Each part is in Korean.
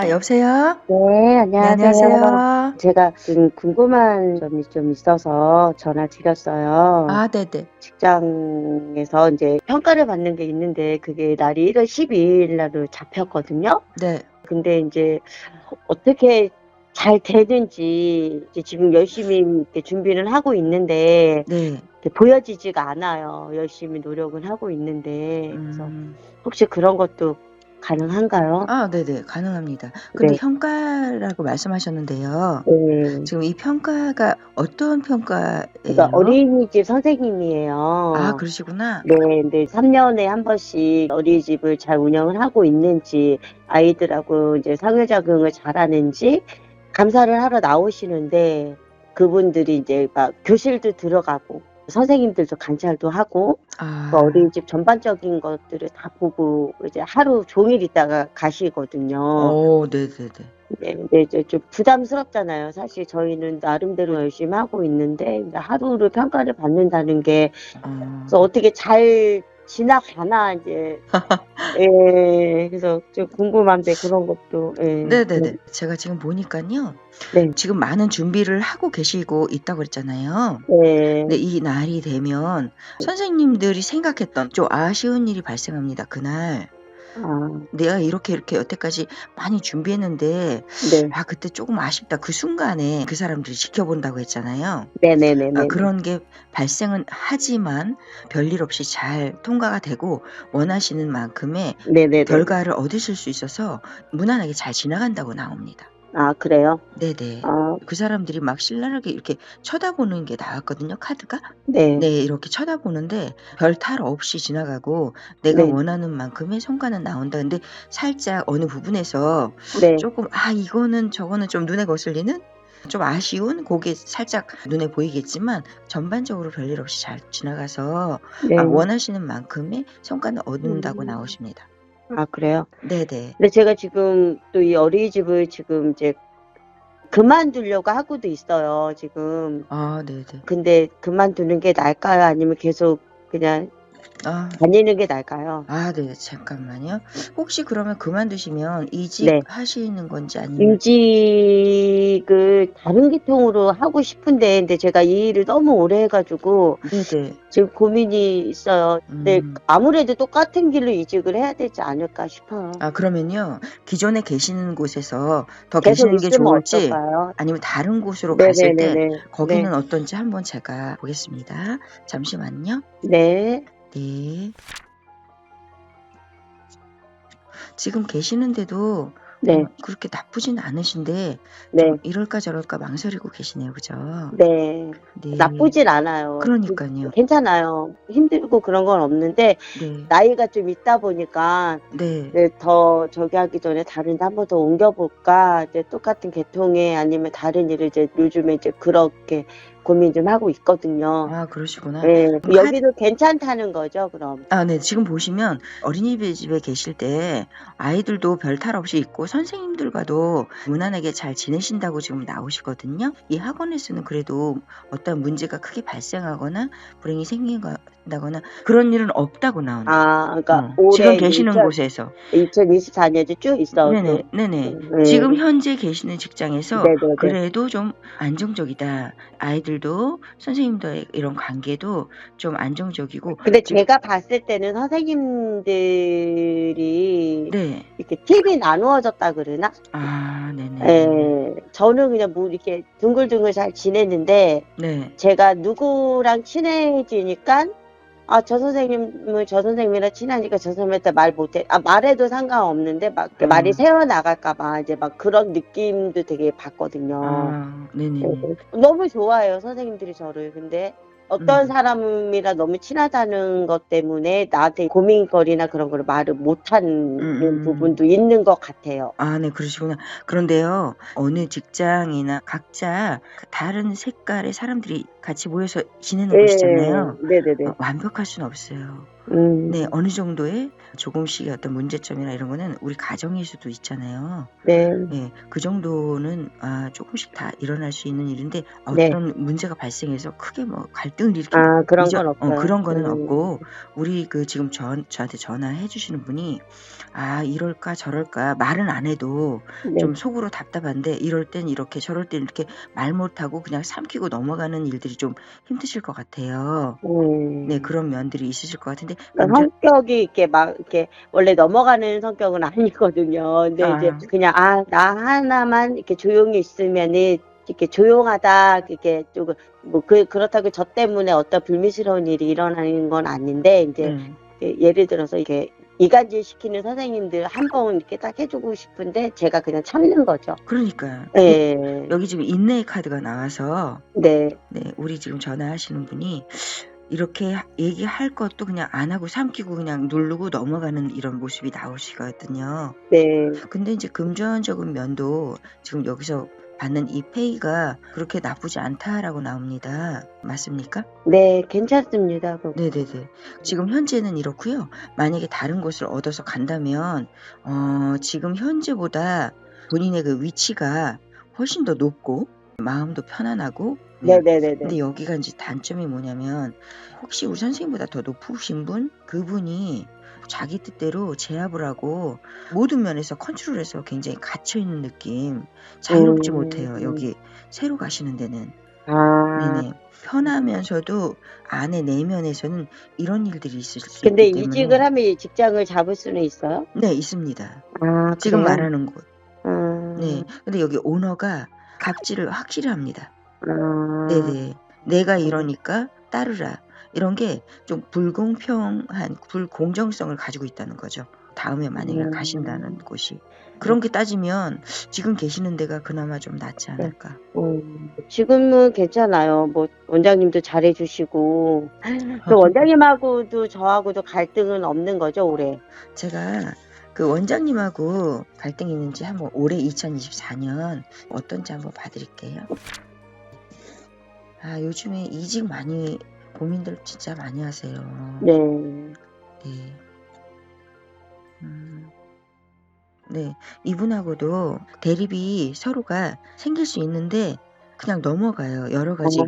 아, 여보세요? 네, 네, 안녕하세요. 안녕하세요. 제가 좀 궁금한 점이 좀 있어서 전화 드렸어요. 아, 네네. 직장에서 이제 평가를 받는 게 있는데 그게 날이 1월 12일 날로 잡혔거든요. 네. 근데 이제 어떻게 잘 되는지 이제 지금 열심히 이렇게 준비를 하고 있는데 네. 이렇게 보여지지가 않아요. 열심히 노력은 하고 있는데 그래서 음. 혹시 그런 것도 가능한가요? 아, 네네. 가능합니다. 근데 네. 평가라고 말씀하셨는데요. 네. 지금 이 평가가 어떤 평가예요? 그러니까 어린이집 선생님이에요. 아, 그러시구나. 네, 근데 3년에 한 번씩 어린이집을 잘 운영을 하고 있는지, 아이들하고 이제 상호작용을 잘하는지, 감사를 하러 나오시는데, 그분들이 이제 막 교실도 들어가고, 선생님들도 관찰도 하고, 아, 그 어린이집 전반적인 것들을 다 보고, 이제 하루 종일 있다가 가시거든요. 오, 네네네. 네, 근데 이제 좀 부담스럽잖아요. 사실 저희는 나름대로 열심히 하고 있는데, 하루를 평가를 받는다는 게, 어, 그래서 어떻게 잘 지나가나 이제 예 그래서 좀 궁금한데 그런 것도 예. 네네네. 제가 지금 보니까요. 네. 지금 많은 준비를 하고 계시고 있다고 그랬잖아요. 네. 근데 이 날이 되면 선생님들이 생각했던 좀 아쉬운 일이 발생합니다. 그날. 아, 내가 이렇게 이렇게 여태까지 많이 준비했는데 네. 아 그때 조금 아쉽다 그 순간에 그 사람들이 지켜본다고 했잖아요. 네네네네. 아, 그런 게 발생은 하지만 별일 없이 잘 통과가 되고 원하시는 만큼의 네네네. 결과를 얻으실 수 있어서 무난하게 잘 지나간다고 나옵니다. 아 그래요? 네네. 아, 그 사람들이 막 신랄하게 이렇게 쳐다보는 게 나왔거든요, 카드가. 네. 네, 이렇게 쳐다보는데 별 탈 없이 지나가고 내가 네. 원하는 만큼의 성과는 나온다. 근데 살짝 어느 부분에서 네. 조금 아 이거는 저거는 좀 눈에 거슬리는 좀 아쉬운 그게 살짝 눈에 보이겠지만 전반적으로 별일 없이 잘 지나가서 네. 아, 원하시는 만큼의 성과는 얻는다고 음. 나오십니다. 아 그래요? 네네. 근데 제가 지금 또 이 어린이집을 지금 이제 그만두려고 하고도 있어요. 지금. 아 네네. 근데 그만두는 게 나을까요? 아니면 계속 그냥 아, 다니는 게 나을까요? 아, 네, 잠깐만요. 혹시 그러면 그만두시면 이직 네. 하시는 건지 아니면 임직을 다른 계통으로 하고 싶은데, 근데 제가 이 일을 너무 오래 해가지고 네네. 지금 고민이 있어요. 근데 음. 아무래도 똑같은 길로 이직을 해야 되지 않을까 싶어요. 아, 그러면요. 기존에 계시는 곳에서 더 계속 계시는 게 있으면 좋을지 어떨까요? 아니면 다른 곳으로 갔을 때 네네네네. 거기는 어떤지 한번 제가 보겠습니다. 잠시만요. 네. 네. 지금 계시는데도 네. 어, 그렇게 나쁘진 않으신데 네. 좀 이럴까 저럴까 망설이고 계시네요. 그죠? 네. 네. 나쁘진 않아요. 그러니까요. 괜찮아요. 힘들고 그런 건 없는데, 네. 나이가 좀 있다 보니까, 네. 네, 더 저기 하기 전에 다른 데 한 번 더 옮겨볼까, 이제 똑같은 계통에 아니면 다른 일을 이제 요즘에 이제 그렇게 고민 좀 하고 있거든요. 아, 그러시구나. 네, 그럼 여기도 괜찮다는 거죠, 그럼. 아, 네. 지금 보시면 어린이집에 계실 때 아이들도 별 탈 없이 있고 선생님들과도 무난하게 잘 지내신다고 지금 나오시거든요. 이 학원에서는 그래도 어떤 문제가 크게 발생하거나 불행이 생긴 다거나 그런 일은 없다고 나온다. 아, 그러니까 어, 올해 지금 계시는 2000, 곳에서. 2024년에 쭉 있어. 네네, 네네. 네. 지금 현재 계시는 직장에서 네네네. 그래도 좀 안정적이다. 아이들도 선생님과의 이런 관계도 좀 안정적이고. 근데 제가 봤을 때는 선생님들이 네. 이렇게 팁이 나누어졌다 그러나? 아, 네네. 예, 저는 그냥 뭐 이렇게 둥글둥글 잘 지냈는데, 네. 제가 누구랑 친해지니까 아 저 선생님은 저 선생님이랑 친하니까 저 선생님한테 말 못해 아 말해도 상관없는데 막 음. 말이 새어 나갈까봐 이제 막 그런 느낌도 되게 받거든요. 아, 네네. 네, 너무 좋아해요 선생님들이 저를 근데 어떤 음. 사람이랑 너무 친하다는 것 때문에 나한테 고민거리나 그런 걸 말을 못하는 음. 부분도 있는 것 같아요. 아, 네, 그러시구나. 그런데요, 어느 직장이나 각자 다른 색깔의 사람들이 같이 모여서 지내는 곳이잖아요. 네네네. 어, 완벽할 수는 없어요. 음. 네, 어느 정도의 조금씩의 어떤 문제점이나 이런 거는 우리 가정일 수도 있잖아요. 네. 예, 그 정도는 아, 조금씩 다 일어날 수 있는 일인데 어떤 네. 문제가 발생해서 크게 뭐 갈등을 일으키는 아, 그런 건 어, 없어요. 그런 거는 음. 없고 우리 그 지금 저, 저한테 전화해 주시는 분이 아 이럴까 저럴까 말은 안 해도 네. 좀 속으로 답답한데 이럴 땐 이렇게 저럴 땐 이렇게 말 못하고 그냥 삼키고 넘어가는 일들이 좀 힘드실 것 같아요. 음. 네 그런 면들이 있으실 것 같은데 그러니까 먼저 성격이 이렇게 막 이렇게 원래 넘어가는 성격은 아니거든요. 근데 아. 이제 그냥 아 나 하나만 이렇게 조용히 있으면은 이렇게 조용하다 이렇게 조금 뭐그 그렇다고 저 때문에 어떤 불미스러운 일이 일어나는 건 아닌데 이제 네. 예- 예를 들어서 이렇게 이간질 시키는 선생님들 한 번 이렇게 딱 해주고 싶은데 제가 그냥 참는 거죠. 그러니까 네, 여기 지금 인내의 카드가 나와서 네, 네, 우리 지금 전화하시는 분이 이렇게 하- 얘기할 것도 그냥 안 하고 삼키고 그냥 누르고 넘어가는 이런 모습이 나오시거든요. 네, 근데 이제 금전적인 면도 지금 여기서 받는 이 페이가 그렇게 나쁘지 않다라고 나옵니다. 맞습니까? 네, 괜찮습니다. 네네네. 지금 현재는 이렇고요. 만약에 다른 곳을 얻어서 간다면 어, 지금 현재보다 본인의 그 위치가 훨씬 더 높고 마음도 편안하고 네, 네, 네, 네. 근데 여기가 이제 단점이 뭐냐면 혹시 우리 선생님보다 더 높으신 분? 그분이 자기 뜻대로 제압을 하고 모든 면에서 컨트롤해서 굉장히 갇혀 있는 느낌 자유롭지 음, 못해요 음. 여기. 새로 가시는 데는. 아, 네네. 편하면서도 안에 내면에서는 이런 일들이 있을 수 근데 있기 때문에 이직을 하면 이 직장을 잡을 수는 있어요? 네 있습니다. 아, 지금 그래요? 말하는 곳. 아, 네. 근데 여기 오너가 갑질을 확실히 합니다 아, 네네. 내가 이러니까 따르라. 이런 게 좀 불공평한 불공정성을 가지고 있다는 거죠. 다음에 만약에 음. 가신다는 곳이. 그런 게 따지면 지금 계시는 데가 그나마 좀 낫지 않을까. 음, 지금은 괜찮아요. 뭐 원장님도 잘해주시고 아, 그 원장님하고도 저하고도 갈등은 없는 거죠 올해. 제가 그 원장님하고 갈등이 있는지 한번 올해 2024년 어떤지 한번 봐드릴게요. 아 요즘에 이직 많이 고민들 진짜 많이 하세요. 네. 네. 음, 네. 이분하고도 대립이 서로가 생길 수 있는데 그냥 넘어가요. 여러 가지.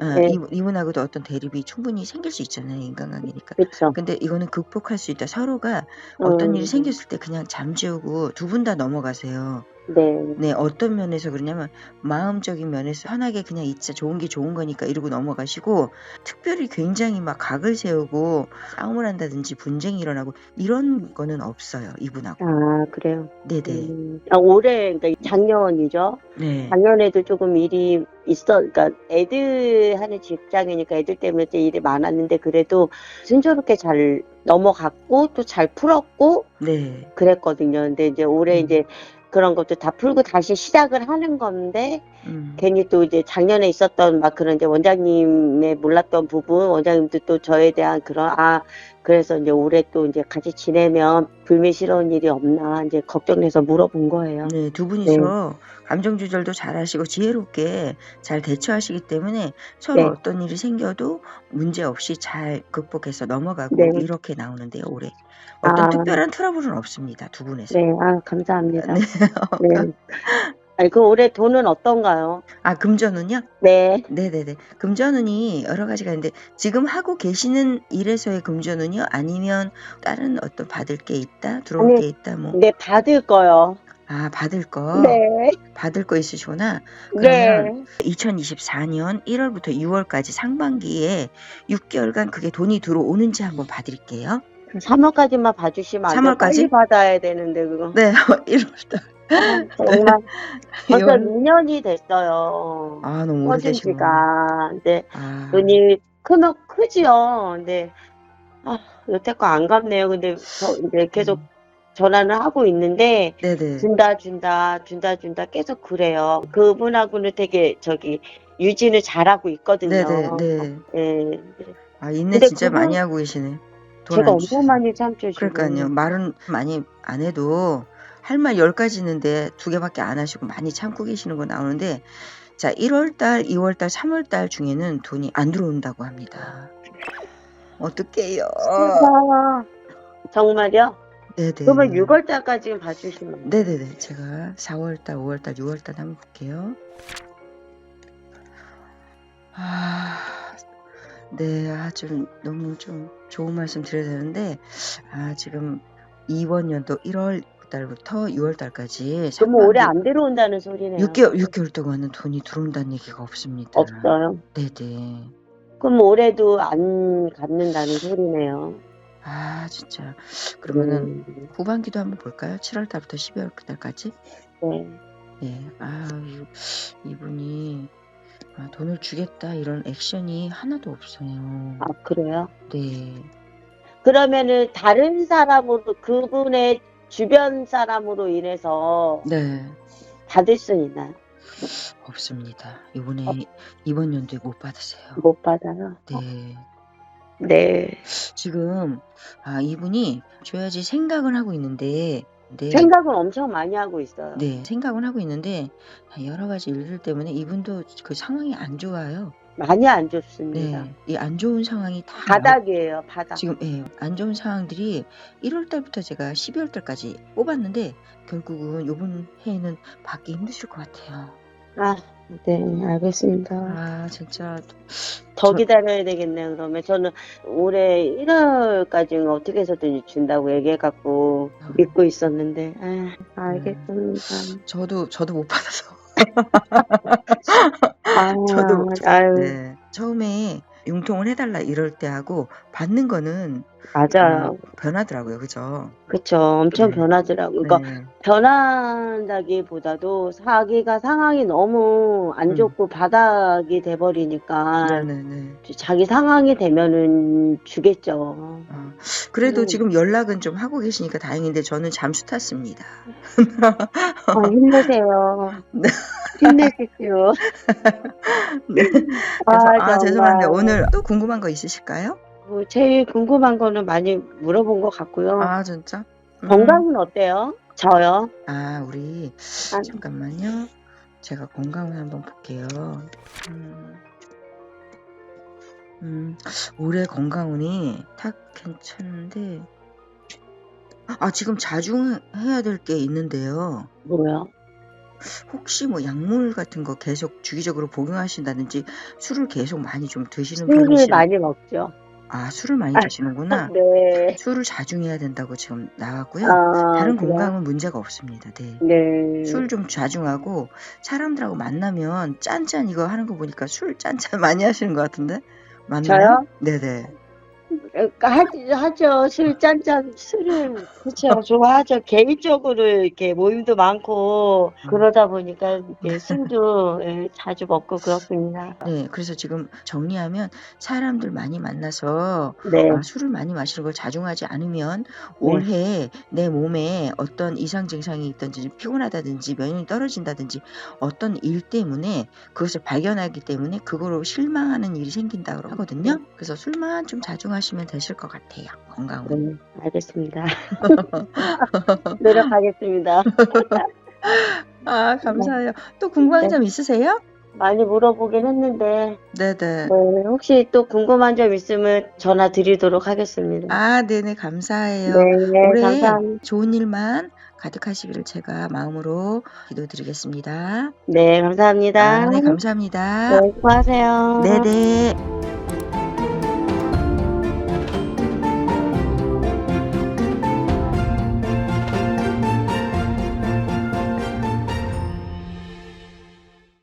아, 아, 네, 이분, 이분하고도 어떤 대립이 충분히 생길 수 있잖아요. 인간관계니까. 그렇죠. 근데 이거는 극복할 수 있다. 서로가 어떤 음, 일이 생겼을 때 그냥 잠재우고 두분다 넘어가세요. 네. 네, 어떤 면에서 그러냐면 마음적인 면에서 편하게 그냥 있자 좋은 게 좋은 거니까 이러고 넘어가시고 특별히 굉장히 막 각을 세우고 싸움을 한다든지 분쟁이 일어나고 이런 거는 없어요 이분하고. 아 그래요. 네네. 음, 아, 올해 그러니까 작년이죠. 네. 작년에도 조금 일이 있어, 그러니까 애들 하는 직장이니까 애들 때문에 또 일이 많았는데 그래도 순조롭게 잘 넘어갔고 또 잘 풀었고 네. 그랬거든요. 근데 이제 올해 음. 이제 그런 것도 다 풀고 다시 시작을 하는 건데 음. 괜히 또 이제 작년에 있었던 막 그런 이제 원장님의 몰랐던 부분, 원장님도 또 저에 대한 그런 아 그래서 이제 올해 또 이제 같이 지내면 불미스러운 일이 없나 이제 걱정돼서 물어본 거예요. 네, 두 분이서 감정 조절도 잘하시고 지혜롭게 잘 대처하시기 때문에 서로 네. 어떤 일이 생겨도 문제 없이 잘 극복해서 넘어가고 네. 이렇게 나오는데요 올해. 어떤 아. 특별한 트러블은 없습니다 두 분에서. 네, 아 감사합니다. 네. 네. 아니 그 올해 돈은 어떤가요? 아 금전은요? 네. 네네네. 금전운이 여러 가지가 있는데 지금 하고 계시는 일에서의 금전운이요? 아니면 다른 어떤 받을 게 있다, 들어올 아니, 게 있다, 뭐. 네 받을 거요. 아 받을 거, 네. 받을 거 있으시구나. 네. 그러면 2024년 1월부터 6월까지 상반기에 6개월간 그게 돈이 들어오는지 한번 봐드릴게요. 3월까지만 봐주시면 안 돼요. 3월까지? 빨리 받아야 되는데 그거. 네, 1월부터. 정말 벌써 열- 2년이 됐어요. 아 너무 꺼진. 지가. 근데 아, 돈이 크면 크지요. 근데 아, 여태껏 안 갚네요. 근데 저 이제 계속 음. 전화는 하고 있는데 네네. 준다 준다 준다 준다 계속 그래요. 그분하고는 되게 저기 유지는 잘하고 있거든요. 네네. 네. 예. 아 인내 근데 진짜 그분- 많이 하고 계시네. 돈 제가 안. 엄청 많이 참죠 지금. 그러니까요. 말은 많이 안 해도 할 말 10가지 있는데 두 개밖에 안 하시고 많이 참고 계시는 거 나오는데 자, 1월 달, 2월 달, 3월 달 중에는 돈이 안 들어온다고 합니다. 어떡해요. 아, 정말요? 네네. 그러면 6월 달까지 봐주시면 돼요. 네네네. 제가 4월 달, 5월 달, 6월 달 한번 볼게요. 아, 네, 아, 좀 너무 좀 좋은 말씀 드려야 되는데, 아, 지금 이번 연도 1월 달부터 6월 달까지 그러면 올해 안 들어온다는 소리네요. 6개월, 6개월 동안은 돈이 들어온다는 얘기가 없습니다. 없어요. 네네. 그럼 올해도 안 갚는다는 소리네요. 아, 진짜. 그러면은 음, 후반기도 한번 볼까요? 7월 달부터 12월 달까지? 네. 예, 아, 이- 이분이 아, 돈을 주겠다 이런 액션이 하나도 없어요. 아 그래요? 네, 그러면은 다른 사람으로 그분의 주변 사람으로 인해서 네, 받을 수 있나요? 없습니다. 이번에 어. 이번 연도에 못 받으세요. 못 받아요. 네, 네. 지금 아 이분이 줘야지 생각은 하고 있는데, 네, 생각은 엄청 많이 하고 있어요. 네, 생각은 하고 있는데 여러 가지 일들 때문에 이분도 그 상황이 안 좋아요. 많이 안 좋습니다. 네, 이 안 좋은 상황이 다 바닥이에요, 바닥. 지금 예, 안 좋은 상황들이 1월 달부터 제가 12월 달까지 뽑았는데 결국은 이번 해에는 받기 힘드실 것 같아요. 아, 네, 알겠습니다. 아 진짜 더 저- 기다려야 되겠네요, 그러면. 저는 올해 1월까지는 어떻게 해서든 준다고 얘기해갖고 어. 믿고 있었는데, 아, 알겠습니다. 저도 저도 못 받아서 아, 저도 아유, 네, 처음에 융통을 해 달라 이럴 때 하고 받는 거는 맞아요. 어, 변하더라고요, 그죠? 그쵸. 엄청 네. 변하더라고요. 그러니까 네, 변한다기보다도 자기가 상황이 너무 안 음. 좋고 바닥이 돼버리니까 네네네. 자기 상황이 되면은 주겠죠. 어, 그래도 음. 지금 연락은 좀 하고 계시니까 다행인데 저는 잠수 탔습니다. 아, 힘내세요. 네. 힘내십시오. 네. 그래서 아, 정말. 죄송한데 오늘 또 궁금한 거 있으실까요? 뭐 제일 궁금한 거는 많이 물어본 것 같고요. 아 진짜? 음. 건강은 어때요? 저요? 아 우리 아, 잠깐만요. 제가 건강을 한번 볼게요. 음, 음, 올해 건강운이 딱 괜찮은데 아 지금 자중해야 될 게 있는데요. 뭐요? 혹시 뭐 약물 같은 거 계속 주기적으로 복용하신다든지 술을 계속 많이 좀 드시는 술을 편이시면 많이 먹죠. 아 술을 많이 아, 드시는구나. 네. 술을 자중해야 된다고 지금 나왔고요. 아, 다른 그래요? 건강은 문제가 없습니다. 네. 네. 술 좀 자중하고 사람들하고 만나면 짠짠 이거 하는 거 보니까 술 짠짠 많이 하시는 것 같은데 맞나요? 저요? 네네. 그러니까 하지, 하죠. 술 짠짠 술을 그렇죠. 좋아하죠. 개인적으로 이렇게 모임도 많고 음. 그러다 보니까 이렇게 술도 예, 자주 먹고 그렇습니다. 네, 그래서 지금 정리하면 사람들 많이 만나서 네. 아, 술을 많이 마시는 걸 자중하지 않으면 올해 내 몸에 어떤 이상 증상이 있든지 피곤하다든지 면역이 떨어진다든지 어떤 일 때문에 그것을 발견하기 때문에 그거로 실망하는 일이 생긴다고 하거든요. 그래서 술만 좀 자중하시면 되실 것 같아요. 건강은. 네, 알겠습니다. 노력하겠습니다. 아, 감사해요. 또 궁금한 네. 점 있으세요? 많이 물어보긴 했는데 네네. 네, 혹시 또 궁금한 점 있으면 전화 드리도록 하겠습니다. 아, 네네. 감사해요. 네, 올해 감사합니다. 좋은 일만 가득하시기를 제가 마음으로 기도드리겠습니다. 네, 감사합니다. 아, 네, 감사합니다. 네, 수고하세요. 네네.